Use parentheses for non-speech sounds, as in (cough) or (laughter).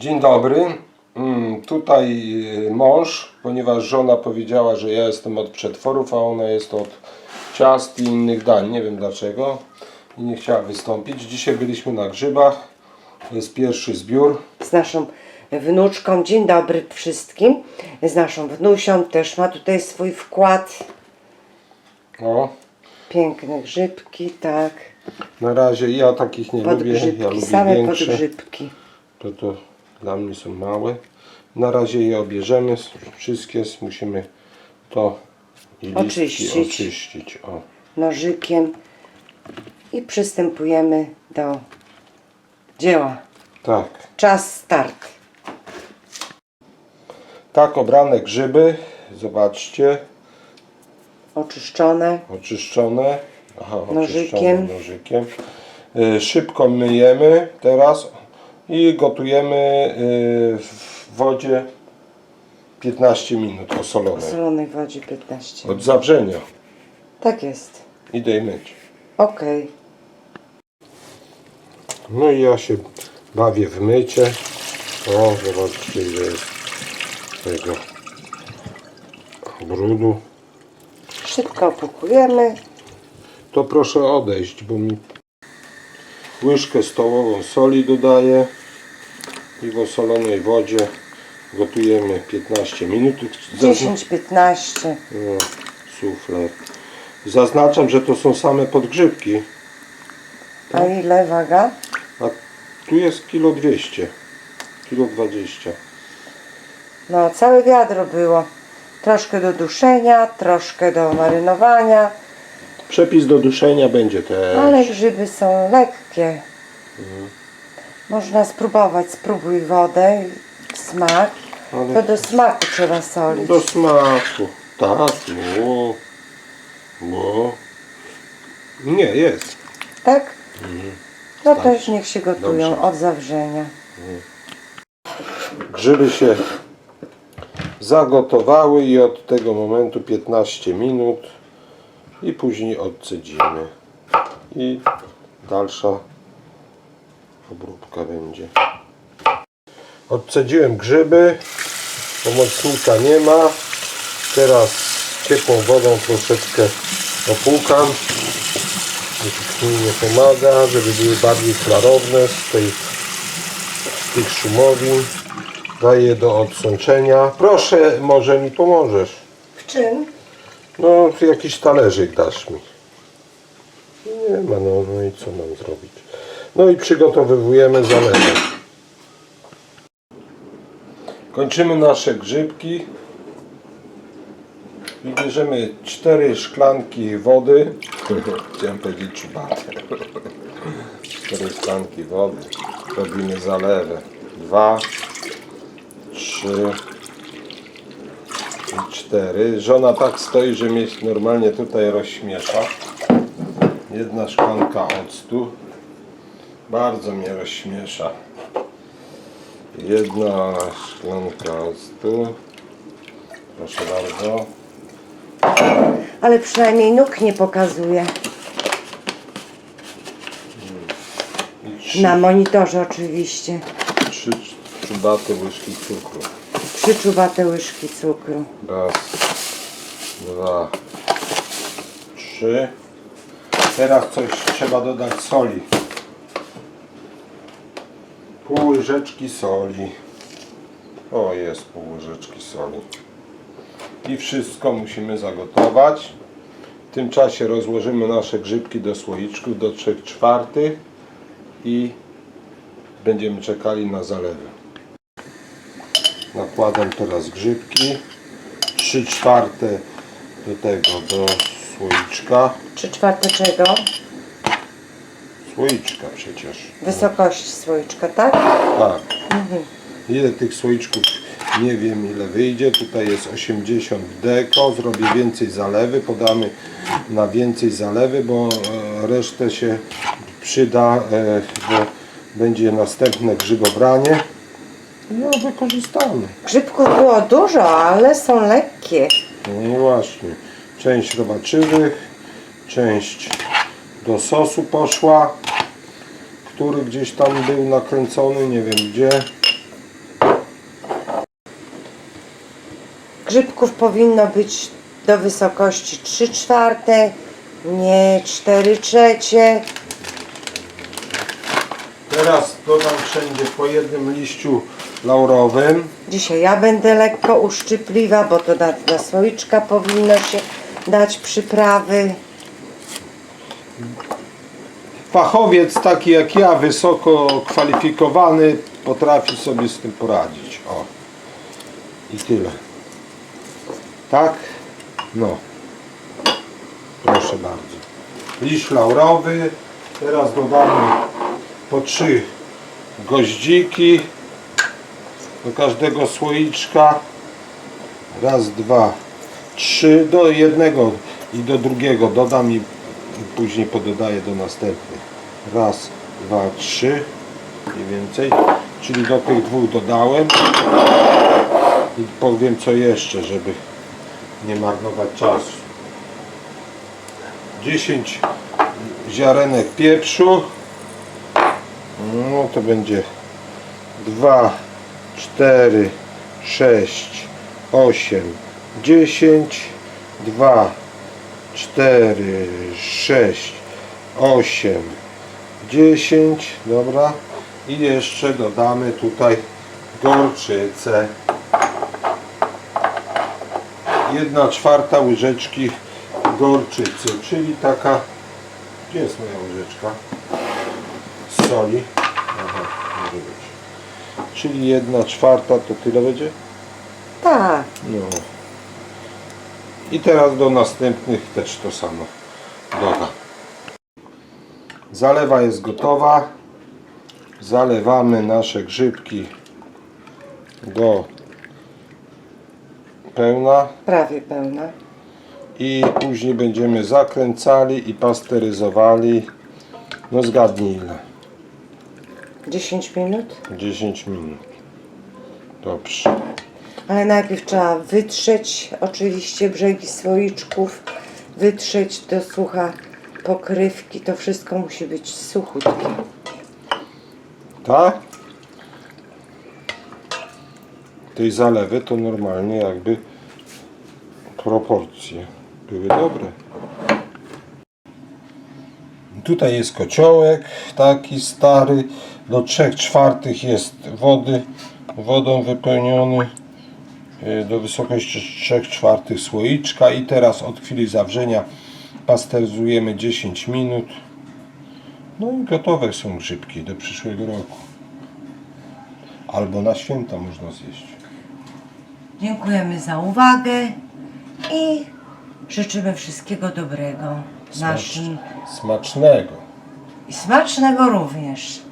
Dzień dobry. Mm, Tutaj y, mąż, ponieważ żona powiedziała, że ja jestem od przetworów, a ona jest od ciast i innych dań. Nie wiem dlaczego. I nie chciała wystąpić. Dzisiaj byliśmy na grzybach. To jest pierwszy zbiór. z naszą wnuczką. Dzień dobry wszystkim. Z naszą wnusią też ma tutaj swój wkład. O, Piękne grzybki, tak. na razie ja takich nie lubię. Ja Podgrzybki, lubię same większe. podgrzybki. To to dla mnie są małe. Na razie je obierzemy. Wszystkie musimy to Oczyścić. oczyścić. O. Nożykiem. I przystępujemy do dzieła. Tak. Czas start. Tak obrane grzyby. Zobaczcie. Oczyszczone. Oczyszczone. Aha, oczyszczone Nożykiem. nożykiem. Y, Szybko myjemy teraz i gotujemy y, w wodzie 15 minut osolonej. solonej wodzie 15. Od zawrzenia. Tak jest. Idę myć. Okej. No i ja się bawię w mycie. O, zobaczcie ile jest tego brudu. Szybko opukujemy. To proszę odejść, bo mi łyżkę stołową soli dodaję i w osolonej wodzie gotujemy 15 minut. Zazn- 10-15. no, sufler. Zaznaczam, że to są same podgrzybki, A ile waga? a tu jest kilo 200, kilo 20. No, całe wiadro było. Troszkę do duszenia, troszkę do marynowania, Przepis do duszenia będzie też. ale grzyby są lekkie. Można spróbować, spróbuj wodę, smak. Ale- To do smaku trzeba solić. Do smaku. Tak, no. No. Nie, jest. Tak? No to już niech się gotują Dobrze. od zawrzenia. Grzyby się zagotowały i od tego momentu 15 minut i później odcedzimy. I dalsza obróbka będzie. Odcedziłem grzyby, pomocnika nie ma. Teraz ciepłą wodą troszeczkę opłukam. Nikt mi nie pomaga, żeby były bardziej klarowne z tej z tych szumowin. Daję do odsączenia. Proszę, może mi pomożesz. W czym? No, jakiś talerzyk dasz mi. Nie ma, no, no i co mam zrobić? No i przygotowujemy zalewę. Kończymy nasze grzybki. I bierzemy cztery szklanki wody. (laughs) Chciałem powiedzieć czubate. Cztery szklanki wody. Robimy zalewę. Dwa, trzy i cztery. Żona tak stoi, że mnie normalnie tutaj rozśmiesza. Jedna szklanka octu. Bardzo mnie rozśmiesza. Jedna szklanka octu. Proszę bardzo. Ale przynajmniej nóg nie pokazuje. I trzy, Na monitorze oczywiście. trzy czubate łyżki cukru. Trzy czubate łyżki cukru. Raz, dwa, trzy. Teraz coś trzeba dodać soli. Pół łyżeczki soli. O, jest pół łyżeczki soli. I wszystko musimy zagotować. W tym czasie rozłożymy nasze grzybki do słoiczków do 3 czwartych i będziemy czekali na zalewy. Nakładam teraz grzybki. 3 czwarte do tego, do słoiczka. Trzy czwarte czego? Słoiczka przecież. Wysokość słoiczka, tak? Tak. Ile tych słoiczków? Nie wiem ile wyjdzie. Tutaj jest 80 deko. Zrobię więcej zalewy. Podamy na więcej zalewy, bo e, resztę się przyda, e, bo będzie następne grzybobranie. No wykorzystamy. Grzybków było dużo, ale są lekkie. No i właśnie. Część robaczywych, część do sosu poszła, który gdzieś tam był nakręcony, nie wiem gdzie. Grzybków powinno być do wysokości 3 czwarte, nie 4 trzecie. Teraz dodam wszędzie po jednym liściu laurowym. Dzisiaj ja będę lekko uszczypliwa, bo to na, na słoiczka powinno się dać przyprawy. Fachowiec taki jak ja, wysoko kwalifikowany, potrafi sobie z tym poradzić. O. I tyle. Tak? No. Proszę bardzo. Liść laurowy. Teraz dodamy po trzy goździki do każdego słoiczka. Raz, dwa, trzy. Do jednego i do drugiego dodam i później pododaję do następnych. Raz, dwa, trzy. Mniej więcej. Czyli do tych dwóch dodałem. I powiem co jeszcze, żeby nie marnować czasu. 10 ziarenek pieprzu. No to będzie 2, 4, 6, 8, 10, 2, 4, 6, 8, 10, dobra. I jeszcze dodamy tutaj gorczycę. 1 czwarta łyżeczki gorczycy, czyli taka, gdzie jest moja łyżeczka? Soli. Aha, może być. Czyli 1 czwarta to tyle będzie? Tak, No. I teraz do następnych też to samo dodam. Zalewa jest gotowa. Zalewamy nasze grzybki do pełna prawie pełna. i później będziemy zakręcali i pasteryzowali. No zgadnij ile? 10 minut. 10 minut. Dobrze. Ale najpierw trzeba wytrzeć oczywiście brzegi słoiczków, wytrzeć do sucha pokrywki. To wszystko musi być suchutkie. Tak? Tej zalewy to normalnie jakby proporcje były dobre. Tutaj jest kociołek taki stary, do 3 czwartych jest wody, wodą wypełniony y, do wysokości 3 czwartych słoiczka i teraz od chwili zawrzenia pasteryzujemy 10 minut. No i gotowe są grzybki do przyszłego roku. Albo na święta można zjeść. Dziękujemy za uwagę i życzymy wszystkiego dobrego naszym Smacznego. i smacznego również.